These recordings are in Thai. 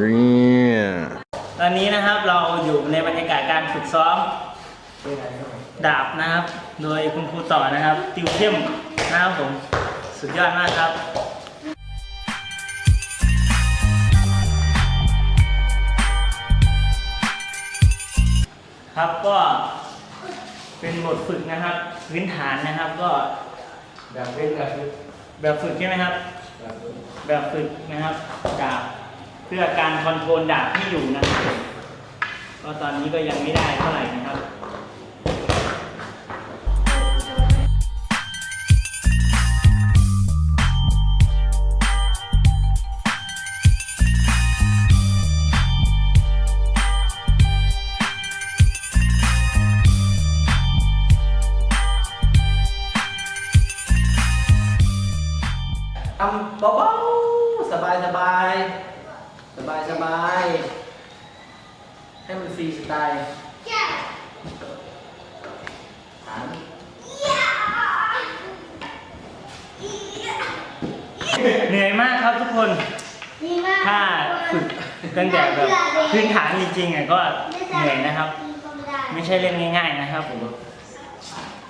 ตอนนี้นะครับเราอยู่ในบรรยากาศการฝึกซ้อม ดาบนะครับ โดยคุณครูต่อนะครับ ติวเข้มนะครับผม สุดยอดมากครับครับก็เป็นบทฝึกนะครับ พื้นฐานนะครับก็ แบบเล่นแบบเล่นแบบฝึกใช่ไหมครับ แบบฝึกนะครับดาบ พื่อการคอนโทรลดาบที่อยู่นะครับก็ตอนนี้ก็ยังไม่ได้เท่าไหร่นะครับทำเบาๆสบายสบาย สบายสบายให้มันฟรีสไตล์ฐานเหนื่อยมากครับทุกคนดีมากถ้าฝึกตั้งแต่แบบพื้นฐานจริงๆอะก็เหนื่อยนะครับ ไม่ใช่เล่นง่าย ๆ นะครับผม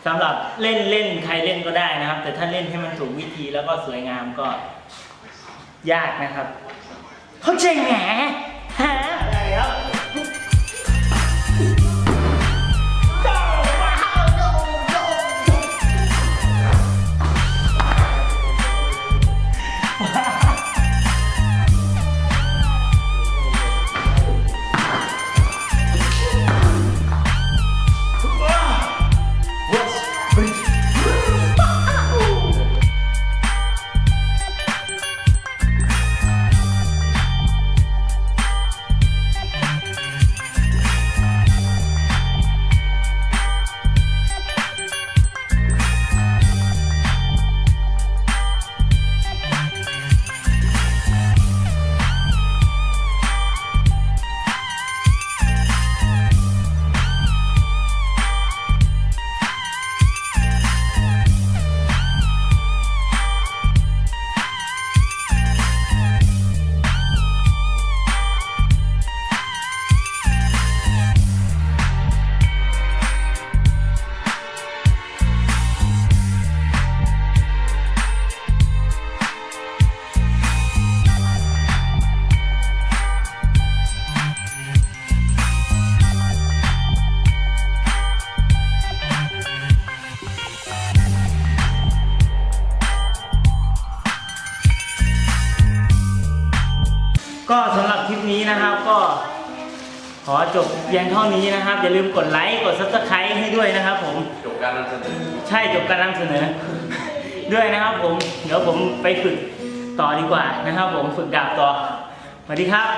สำหรับเล่นเล่นใครเล่นก็ได้นะครับ แต่ถ้าเล่นให้มันถูกวิธีแล้วก็สวยงามก็ยากนะครับ เข้าใก็สำหรับคลิปนี้นะครับก็ ขอจบเพียงเท่านี้นะครับ อย่าลืมกดไลค์กด subscribe ให้ด้วยนะครับ ผมจบการนำเสนอใช่จบการนำเสนอ ด้วยนะครับ ผม เดี๋ยวผมไปฝึกต่อดีกว่านะครับ ผมฝึกดาบต่อสวัสดีครับ